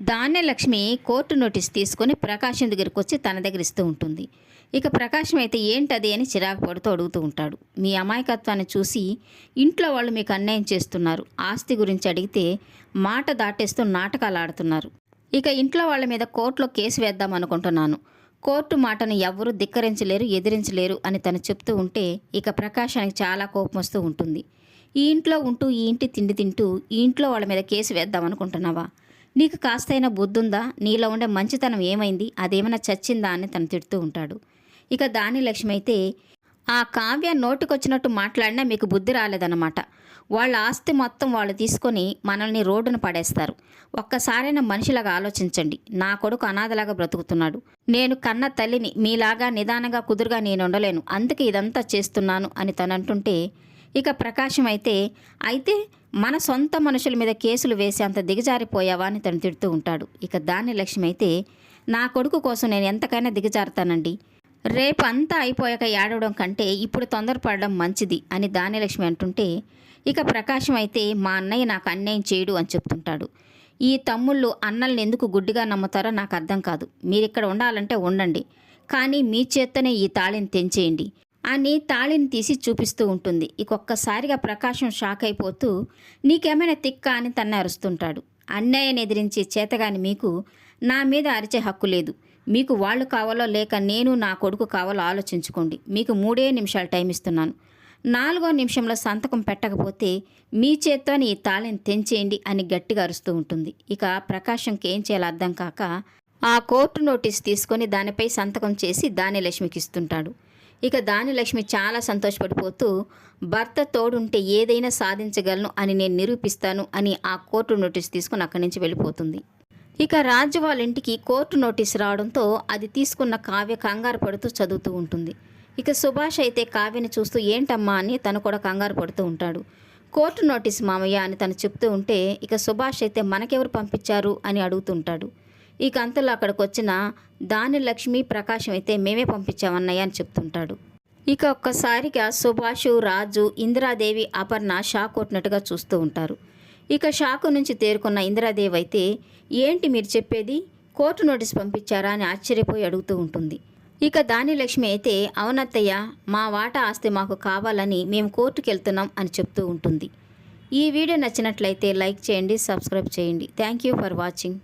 Dhanyalakshmi court notice తీసుకొని ప్రకాశం దగ్గరికి వచ్చి తన దగ్గర ఇస్తూ ఉంటుంది. ఇక ప్రకాశం అయితే ఏంటది అని చిరాకు పడుతూ అడుగుతూ ఉంటాడు. మీ అమాయకత్వాన్ని చూసి ఇంట్లో వాళ్ళు మీకు అన్యాయం చేస్తున్నారు. ఆస్తి గురించి అడిగితే మాట దాటేస్తూ నాటకాలు ఆడుతున్నారు. ఇక ఇంట్లో వాళ్ళ మీద కోర్టులో కేసు వేద్దాం అనుకుంటున్నాను. కోర్టు మాటను ఎవరూ ధిక్కరించలేరు ఎదిరించలేరు అని తను చెప్తూ ఉంటే ఇక ప్రకాశానికి చాలా కోపం వస్తూ ఉంటుంది. ఈ ఇంట్లో ఉంటూ ఈ ఇంటి తిండి తింటూ ఈ ఇంట్లో వాళ్ళ మీద కేసు వేద్దాం అనుకుంటున్నావా? నీకు కాస్తైనా బుద్ధుందా నీలో ఉండే మంచితనం ఏమైంది? అదేమైనా చచ్చిందా? అని తను తిడుతూ ఉంటాడు. ఇక దాని లక్ష్మి అయితే ఆ కావ్య నోటికొచ్చినట్టు మాట్లాడినా మీకు బుద్ధి రాలేదన్నమాట. వాళ్ళ ఆస్తి మొత్తం వాళ్ళు తీసుకొని మనల్ని రోడ్డున పడేస్తారు. ఒక్కసారైనా మనిషిలాగా ఆలోచించండి. నా కొడుకు అనాథలాగా బ్రతుకుతున్నాడు. నేను కన్న తల్లిని మీలాగా నిదానంగా కుదురుగా నేను ఉండలేను. అందుకే ఇదంతా చేస్తున్నాను అని తనంటుంటే అంటుంటే ఇక ప్రకాశం అయితే అయితే మన సొంత మనుషుల మీద కేసులు వేసేంత దిగజారిపోయావా అని తను తిడుతూ ఉంటాడు. ఇక దాని లక్ష్యం అయితే నా కొడుకు కోసం నేను ఎంతకైనా దిగజారుతానండి. రేపు అంతా అయిపోయాక ఏడవడం కంటే ఇప్పుడు తొందరపడడం మంచిది అని దానిలక్ష్మి అంటుంటే ఇక ప్రకాశం అయితే మా అన్నయ్య నాకు అన్యాయం చేయడు అని చెప్తుంటాడు. ఈ తమ్ముళ్ళు అన్నల్ని ఎందుకు గుడ్డిగా నమ్ముతారో నాకు అర్థం కాదు. మీరిక్కడ ఉండాలంటే ఉండండి. కానీ మీ చేత్తోనే ఈ తాళిని తెంచేయండి. అని తాళిని తీసి చూపిస్తూ ఉంటుంది. ఇకొక్కసారిగా ప్రకాశం షాక్ అయిపోతూ నీకేమైనా తిక్క అని తన్ను అరుస్తుంటాడు. అన్యాయాన్ని ఎదిరించే చేతగాని మీకు నా మీద అరిచే హక్కు లేదు. మీకు వాళ్ళు కావాలో లేక నేను నా కొడుకు కావాలో ఆలోచించుకోండి. మీకు మూడే నిమిషాలు టైం ఇస్తున్నాను. నాలుగో నిమిషంలో సంతకం పెట్టకపోతే మీ చేత్తోని ఈ తాళిని తెంచేయండి అని గట్టిగా అరుస్తూ ఉంటుంది. ఇక ప్రకాశంకి ఏం చేయాలో అర్థం కాక ఆ కోర్టు నోటీస్ తీసుకొని దానిపై సంతకం చేసి దాని లక్ష్మికి ఇస్తుంటాడు ఇక దానిలక్ష్మి చాలా సంతోషపడిపోతూ భర్త తోడుంటే ఏదైనా సాధించగలను అని నేను నిరూపిస్తాను అని ఆ కోర్టు నోటీస్ తీసుకుని అక్కడి నుంచి వెళ్ళిపోతుంది. ఇక రాజు వాళ్ళ ఇంటికి కోర్టు నోటీస్ రావడంతో అది తీసుకున్న కావ్య కంగారు పడుతూ చదువుతూ ఉంటుంది. ఇక సుభాష్ అయితే కావ్యని చూస్తూ ఏంటమ్మా అని తను కూడా కంగారు పడుతూ ఉంటాడు. కోర్టు నోటీస్ మామయ్య అని తను చెప్తూ ఉంటే ఇక సుభాష్ అయితే మనకెవరు పంపించారు అని అడుగుతుంటాడు ఇక అంతలో అక్కడికి వచ్చిన దాని లక్ష్మి ప్రకాశం అయితే మేమే పంపించామన్నయ్య అని చెప్తుంటాడు. ఇక ఒక్కసారిగా సుభాష్ రాజు ఇందిరాదేవి అపర్ణ షాక్ కొట్టినట్టుగా చూస్తూ ఉంటారు. ఇక షాకు నుంచి తేరుకున్న ఇందిరాదేవి అయితే ఏంటి మీరు చెప్పేది? కోర్టు నోటీస్ పంపించారా? అని ఆశ్చర్యపోయి అడుగుతూ ఉంటుంది. ఇక దాని లక్ష్మి అయితే అవునత్తయ్య మా వాటా ఆస్తి మాకు కావాలని మేము కోర్టుకు వెళ్తున్నాం అని చెప్తూ ఉంటుంది. ఈ వీడియో నచ్చినట్లయితే లైక్ చేయండి సబ్స్క్రైబ్ చేయండి. Thank you for watching.